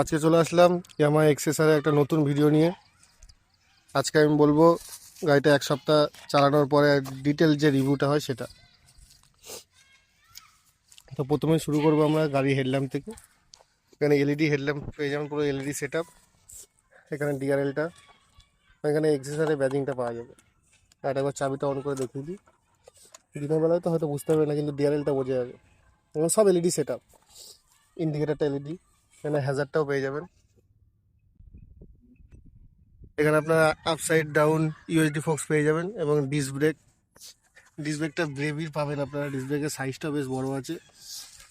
আজকে চলে আসলাম ইয়ামা এক্সেসারে একটা নতুন ভিডিও নিয়ে। আজকে আমি বলব গাড়িটা এক সপ্তাহ চালানোর পরে ডিটেল যে রিভিউটা হয় সেটা। তো প্রথমে শুরু করব আমরা গাড়ি হেডল্যাম্প থেকে। এখানে এলইডি হেডল্যাম্প পেয়ে যাবেন, পুরো এলইডি সেট আপ এখানে ডিআরএলটা এখানে এক্সেসারে ব্যাজিংটা পাওয়া যাবে। আর একবার চাবিটা অন করে দেখিয়ে দিই। দিনের বেলায় তো হয়তো বুঝতে পারবে না, কিন্তু ডিআরএলটা বোঝা যাবে। সব এলইডি সেট আপ ইন্ডিকেটারটা এলইডি এখানে হ্যাজারটাও পেয়ে যাবেন। এখানে আপনারা আপসাইড ডাউন ইউএসডি ফক্স পেয়ে যাবেন এবং ডিস ব্রেক ডিস ব্রেকটা ব্রেভির পাবেন আপনারা। ডিস ব্রেকের সাইজটা বেশ বড় আছে।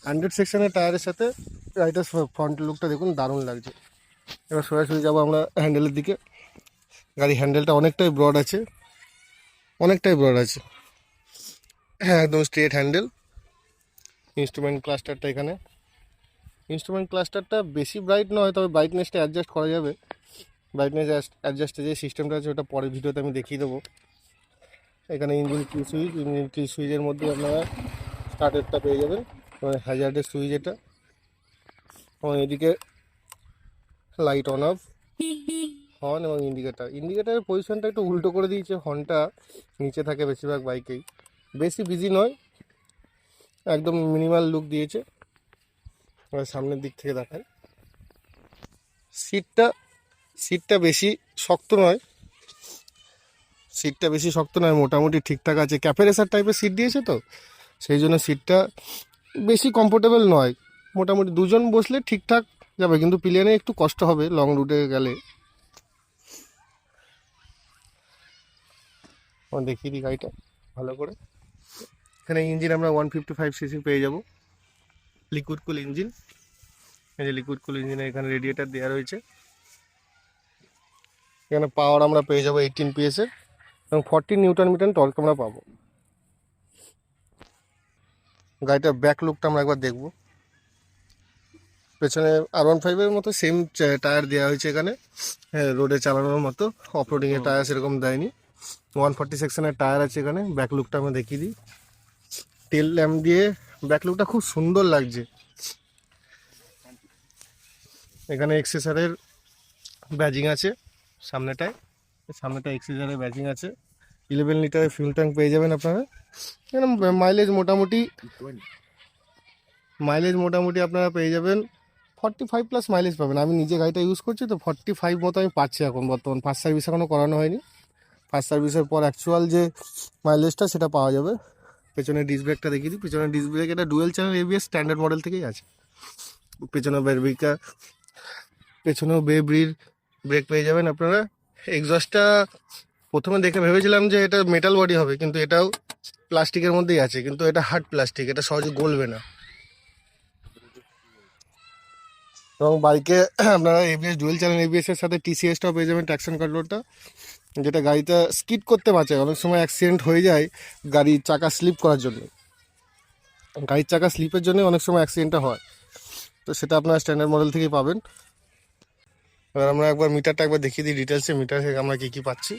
হান্ড্রেড সেকশনের টায়ারের সাথে রাইটার ফ্রন্ট লুকটা দেখুন দারুণ লাগছে। এবার সরাসরি যাব আমরা হ্যান্ডেলের দিকে। গাড়ি হ্যান্ডেলটা অনেকটাই ব্রড আছে। অনেকটাই ব্রড আছে। হ্যাঁ একদম স্ট্রেট হ্যান্ডেল ইনস্ট্রুমেন্ট ক্লাস্টারটা এখানে। ইনস্ট্রুমেন্ট ক্লাস্টারটা বেশি ব্রাইট নয়, তবে ব্রাইটনেসটা অ্যাডজাস্ট করা যাবে। ব্রাইটনেস অ্যাডজাস্টের যে সিস্টেমটা আছে, ওটা পরের ভিডিওতে আমি দেখিয়ে দেবো। এখানে ইঞ্জিন কি সুইচ ইঞ্জিন কি সুইচের মধ্যে আপনারা স্টার্টারটা পেয়ে যাবেন মানে হ্যাজার্ডের সুইচ এটা। এবং এদিকে লাইট অন অফ হর্ন এবং ইন্ডিকেটার ইন্ডিকেটারের পজিশনটা একটু উল্টো করে দিয়েছে হর্নটা নিচে থাকে বেশিরভাগ বাইকেই বেশি বিজি নয়, একদম মিনিমাল লুক দিয়েছে। এবার সামনের দিক থেকে দেখায়। সিটটা সিটটা বেশি শক্ত নয়। সিটটা বেশি শক্ত নয়, মোটামুটি ঠিকঠাক আছে। ক্যাফেরেসার টাইপের সিট দিয়েছে তো, সেই জন্য সিটটা বেশি কমফোর্টেবল নয়। মোটামুটি দুজন বসলে ঠিকঠাক যাবে, কিন্তু প্লেনে একটু কষ্ট হবে লং রুটে গেলে। আমার দেখিয়ে দিই গাড়িটা, ভালো করে। এখানে ইঞ্জিন আমরা ওয়ান ফিফটি ফাইভ সিসি পেয়ে যাব। লিকুইড কুল ইঞ্জিন এই যে লিকুইড কুল ইঞ্জিনে এখানে রেডিয়েটার দেওয়া রয়েছে। এখানে পাওয়ার আমরা পেয়ে যাব এইটিন পিএসের এবং ফর্টি নিউটন মিটার টর্ক আমরা পাবো। গাড়িটার ব্যাক লুকটা আমরা একবার দেখব। পেছনে আর ওয়ান ফাইভের মতো সেম টায়ার দেওয়া হয়েছে এখানে। হ্যাঁ রোডে চালানোর মতো। অফ রোডিংয়ের টায়ার সেরকম দেয়নি। ওয়ান ফর্টি সেকশনের টায়ার আছে এখানে। ব্যাক লুকটা আমরা দেখিয়ে দিই। টেল ল্যাম্প দিয়ে ব্যাক লুকটা খুব সুন্দর লাগছে। এখানে এক্সেসারের ব্যাজিং আছে, সামনেটায়। সামনেটা এক্সেসারের ব্যাজিং আছে। ইলেভেন লিটারের ফিউল ট্যাঙ্ক পেয়ে যাবেন আপনারা। এখানে মাইলেজ মোটামুটি মাইলেজ মোটামুটি আপনারা পেয়ে যাবেন। ফর্টি ফাইভ প্লাস মাইলেজ পাবেন। আমি নিজে গাড়িটা ইউজ করছি, তো ফর্টি ফাইভ মতো আমি পাচ্ছি এখন। বর্তমান ফার্স্ট সার্ভিস এখনও করানো হয়নি। ফার্স্ট সার্ভিসের পর অ্যাকচুয়াল যে মাইলেজটা সেটা পাওয়া যাবে। পেছনে ডিস ব্রেকটা দেখিয়ে দিই। পেছনে ডিস ব্রেক এটা dual channel ABS standard model থেকেই আছে। পেছনে বেরবিকা পেছনেও বেব্রির ব্রেক পেয়ে যাবেন আপনারা। এক্সস্টটা প্রথমে দেখে ভেবেছিলাম যে এটা মেটাল বডি হবে, কিন্তু এটাও প্লাস্টিকের মধ্যেই আছে, কিন্তু এটা হার্ড প্লাস্টিক এটা সহজে গলবে না। এবং বাইকে আপনারা এবিএস ডুয়েল চ্যানেল এবিএস এর সাথে টিসিএসটাও পেয়ে যাবেন ট্যাকশন কন্ট্রোলটা যেটা গাড়িটা স্কিড করতে বাঁচায় অনেক সময় অ্যাক্সিডেন্ট হয়ে যায় গাড়ির চাকা স্লিপ করার জন্য। গাড়ির চাকা স্লিপের জন্য অনেক সময় অ্যাক্সিডেন্টটা হয়। তো সেটা আপনারা স্ট্যান্ডার্ড মডেল থেকেই পাবেন। এবার আমরা একবার মিটারটা একবার দেখিয়ে দিই ডিটেলসে মিটার থেকে আমরা কী কী পাচ্ছি।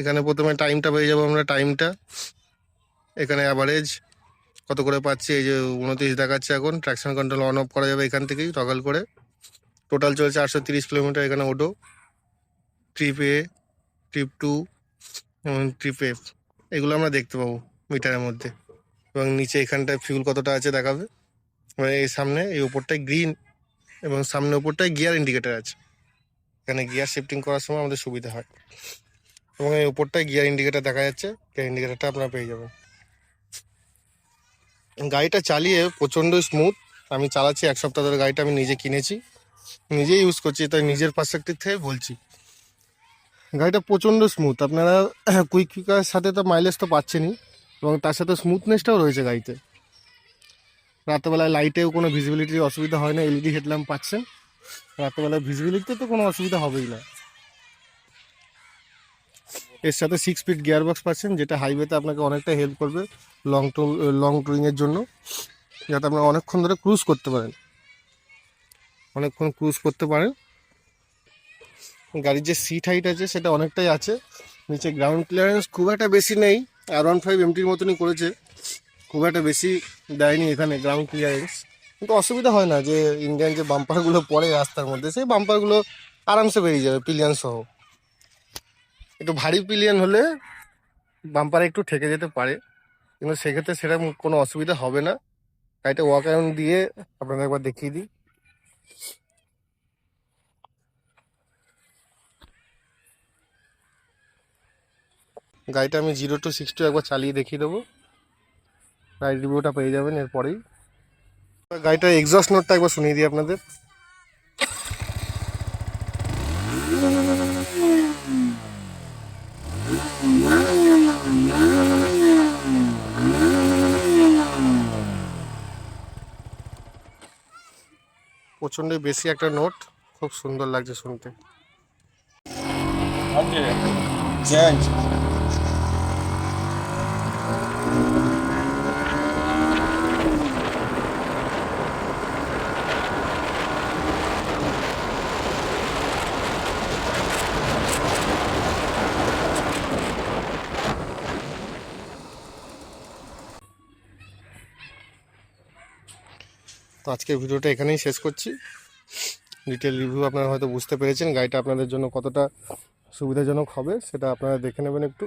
এখানে প্রথমে টাইমটা পেয়ে যাব আমরা টাইমটা এখানে অ্যাভারেজ কত করে পাচ্ছি, এই যে উনত্রিশ দেখাচ্ছে এখন। ট্র্যাকশন কন্ট্রোল অন অফ করা যাবে এখান থেকেই টগল করে। টোটাল চলছে আটশো তিরিশ কিলোমিটার এখানে auto trip A trip two এবং ট্রিপ এফ এগুলো আমরা দেখতে পাবো মিটারের মধ্যে। এবং নিচে এখানটায় ফিউল কতটা আছে দেখাবে। এবং এই সামনে, এই ওপরটায় গ্রিন এবং সামনে ওপরটায় গিয়ার ইন্ডিকেটার আছে। এখানে গিয়ার শিফটিং করার সময় আমাদের সুবিধা হয়। এবং এই উপরটায় গিয়ার ইন্ডিকেটার দেখা যাচ্ছে গিয়ার ইন্ডিকেটারটা আপনারা পেয়ে যাবেন। গাড়িটা চালিয়ে প্রচণ্ড স্মুথ আমি চালাচ্ছি, এক সপ্তাহ ধরে গাড়িটা আমি নিজে কিনেছি। নিজেই ইউজ করছি তাই নিজের পার্সপেক্টিভ থেকে বলছি। গাড়িটা প্রচণ্ড স্মুথ আপনারা কুইক কুইকার সাথে তো মাইলেজ তো পাচ্ছেনই, এবং তার সাথে স্মুথনেসটাও রয়েছে গাড়িতে। রাত্রেবেলায় লাইটেও কোনো ভিজিবিলিটির অসুবিধা হয় না এলইডি হেডল্যাম্প পাচ্ছেন। রাত্রেবেলায় ভিজিবিলিটিতে তো কোনো অসুবিধা হবেই না। এর সাথে সিক্স স্পিড গিয়ার বক্স পাচ্ছেন, যেটা হাইওয়েতে আপনাকে অনেকটা হেল্প করবে লং টু লং টুরিংয়ের জন্য, যাতে আপনারা অনেকক্ষণ ধরে ক্রুজ করতে পারেন। অনেকক্ষণ ক্রুজ করতে পারেন। গাড়ির যে সিট হাইট আছে, সেটা অনেকটাই আছে। নিচে গ্রাউন্ড ক্লিয়ারেন্স খুব একটা বেশি নেই। আর ওয়ান ফাইভ এমটির মতনই করেছে। খুব একটা বেশি দেয়নি এখানে গ্রাউন্ড ক্লিয়ারেন্স কিন্তু অসুবিধা হয় না যে ইন্ডিয়ান যে বাম্পারগুলো পড়ে রাস্তার মধ্যে, সেই বাম্পারগুলো আরামসে বেরিয়ে যাবে পিলিয়ন সহ। একটু ভারী পিলিয়ন হলে বাম্পারে একটু ঠেকে যেতে পারে। কিন্তু সেক্ষেত্রে সেরকম কোনো অসুবিধা হবে না। গাড়িটা ওয়াক অ্যারাউন্ড দিয়ে আপনাদের একবার দেখিয়ে দিই। গাড়িটা আমি জিরো টু সিক্সটি একবার চালিয়ে দেখিয়ে দেবো। গাড়ির রিভিউটা পেয়ে যাবেন এরপরেই। গাড়িটার এক্সস্ট নোটটা একবার শুনিয়ে দিই আপনাদের। প্রচণ্ড বেশি একটা নোট খুব সুন্দর লাগছে শুনতে। তো আজকে ভিডিওটা এখানেই শেষ করছি। ডিটেল রিভিউ আপনারা হয়তো বুঝতে পেরেছেন গাড়িটা আপনাদের জন্য কতটা সুবিধাজনক হবে, সেটা আপনারা দেখে নেবেন একটু।